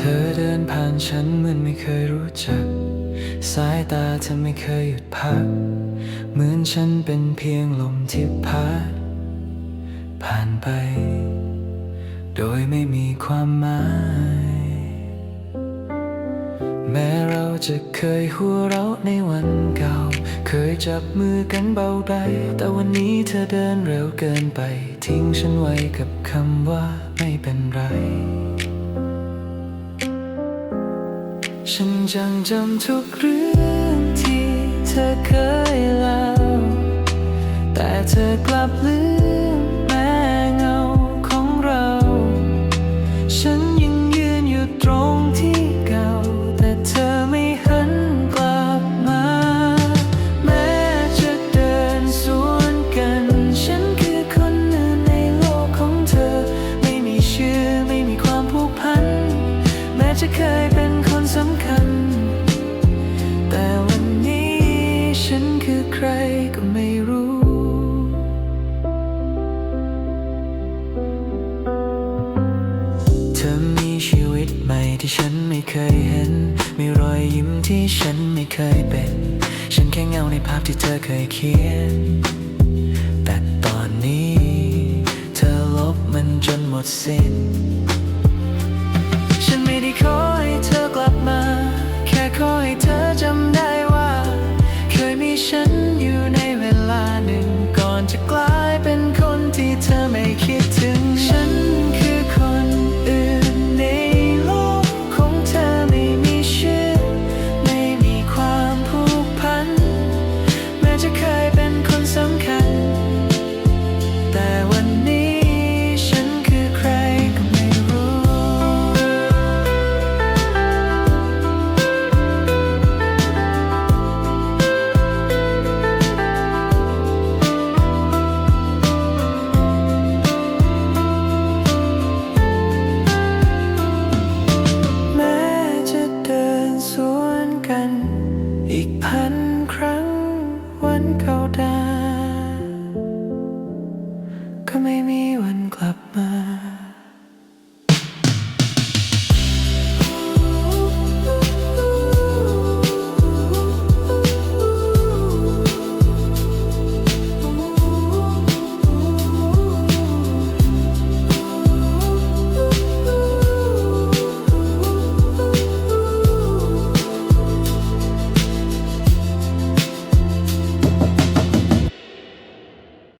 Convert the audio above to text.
ธอเดินผ่านฉันเหมือนไม่เคยรู้จัก สายตาเธอไม่เคยหยุดพัก เหมือนฉันเป็นเพียงลมที่พัดผ่านไป โดยไม่มีความหมาย แม้เราจะเคยหัวเราะในวันเก่า เคยจับมือกันเบาใดแต่วันนี้เธอเดินเร็วเกินไป ทิ้งฉันไว้กับคำว่าไม่เป็นไร ฉันยังจำทุกเรื่องที่เธอเคยเล่า แต่เธอกลับลืมแม้เงาของเรา ฉันยังยืนอยู่ตรงที่เก่า แต่เธอไม่หันกลับมา แม้จะเดินสวนกัน ฉันคือคนหนึ่งในโลกของเธอ ไม่มีชื่อไม่มีความผูกพัน แม้จะเคยเป็น สำคัญ แต่วันนี้ฉันคือใครก็ไม่รู้ เธอมีชีวิตใหม่ที่ฉันไม่เคยเห็น มีรอยยิ้มที่ฉันไม่เคยเป็น ฉันแค่เงาในภาพที่เธอเคยเขียน แต่ตอนนี้ เธอลบมันจนหมดสิ้นฉัน ขอให้เธอจำได้ว่า เคยมีฉันอยู่ในเวลาหนึ่งก่อนจะกลา พันครั้งวันเข้าดา ก็ไม่มีวันกลับมา